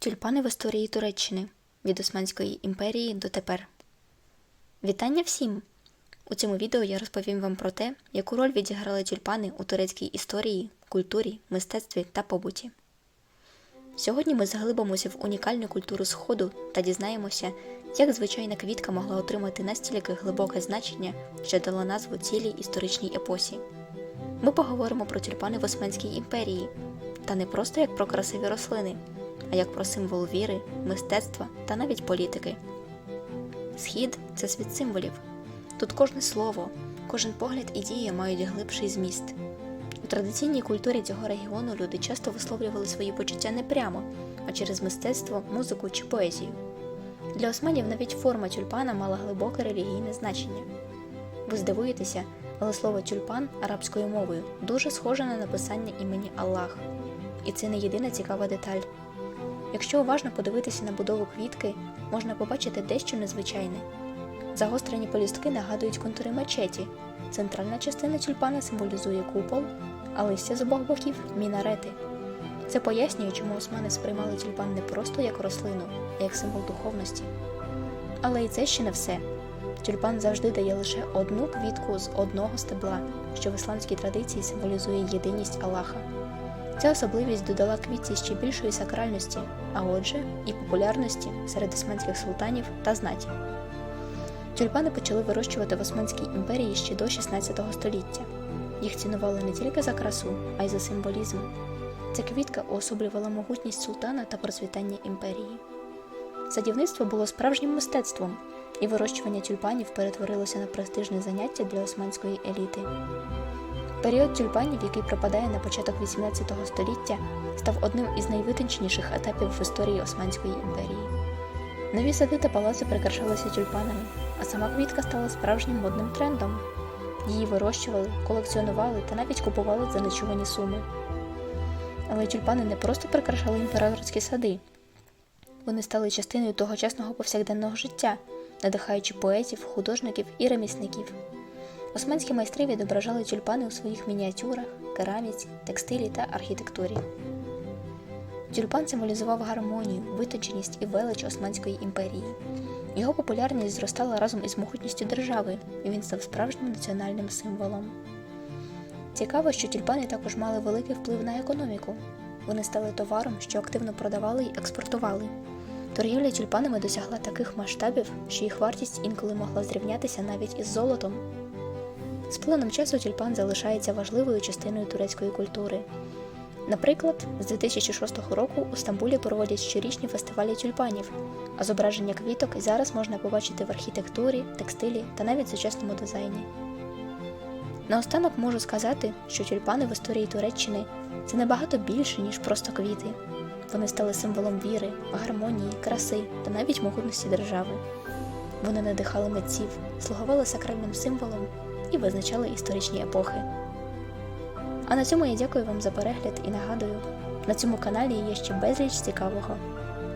Тюльпани в історії Туреччини від Османської імперії до тепер. Вітання всім! У цьому відео я розповім вам про те, яку роль відіграли тюльпани у турецькій історії, культурі, мистецтві та побуті. Сьогодні ми заглибимося в унікальну культуру Сходу та дізнаємося, як звичайна квітка могла отримати настільки глибоке значення, що дала назву цілій історичній епосі. Ми поговоримо про тюльпани в Османській імперії, та не просто як про красиві рослини, а як про символ віри, мистецтва та навіть політики. Схід це світ символів. Тут кожне слово, кожен погляд і дія мають глибший зміст. У традиційній культурі цього регіону люди часто висловлювали свої почуття не прямо, а через мистецтво, музику чи поезію. Для османів навіть форма тюльпана мала глибоке релігійне значення. Ви здивуєтеся, але слово тюльпан арабською мовою дуже схоже на написання імені Аллах. І це не єдина цікава деталь. Якщо уважно подивитися на будову квітки, можна побачити дещо незвичайне. Загострені полістки нагадують контури мечеті. Центральна частина тюльпана символізує купол, а листя з обох боків мінарети. Це пояснює, чому османи сприймали тюльпан не просто як рослину, а як символ духовності. Але і це ще не все. Тюльпан завжди дає лише одну квітку з одного стебла, що в ісламській традиції символізує єдиність Аллаха. Ця особливість додала квітці ще більшої сакральності, а отже, і популярності серед османських султанів та знаті. Тюльпани почали вирощувати в Османській імперії ще до 16 століття. Їх цінували не тільки за красу, а й за символізм. Ця квітка уособлювала могутність султана та процвітання імперії. Садівництво було справжнім мистецтвом, і вирощування тюльпанів перетворилося на престижне заняття для османської еліти. Період тюльпанів, який припадає на початок 18 століття, став одним із найвитонченіших етапів в історії Османської імперії. Нові сади та палаци прикрашалися тюльпанами, а сама квітка стала справжнім модним трендом. Її вирощували, колекціонували та навіть купували за нечувані суми. Але тюльпани не просто прикрашали імператорські сади, вони стали частиною тогочасного повсякденного життя, надихаючи поетів, художників і ремісників. Османські майстри відображали тюльпани у своїх мініатюрах, кераміці, текстилі та архітектурі. Тюльпан символізував гармонію, витонченість і велич Османської імперії. Його популярність зростала разом із могутністю держави, і він став справжнім національним символом. Цікаво, що тюльпани також мали великий вплив на економіку. Вони стали товаром, що активно продавали і експортували. Торгівля тюльпанами досягла таких масштабів, що їх вартість інколи могла зрівнятися навіть із золотом. З плином часу тюльпан залишається важливою частиною турецької культури. Наприклад, з 2006 року у Стамбулі проводять щорічні фестивалі тюльпанів, а зображення квіток і зараз можна побачити в архітектурі, текстилі та навіть сучасному дизайні. Наостанок можу сказати, що тюльпани в історії Туреччини це набагато більше, ніж просто квіти. Вони стали символом віри, гармонії, краси та навіть могутності держави. Вони надихали митців, слугували сакральним символом і визначали історичні епохи. А на цьому я дякую вам за перегляд і нагадую, на цьому каналі є ще безліч цікавого.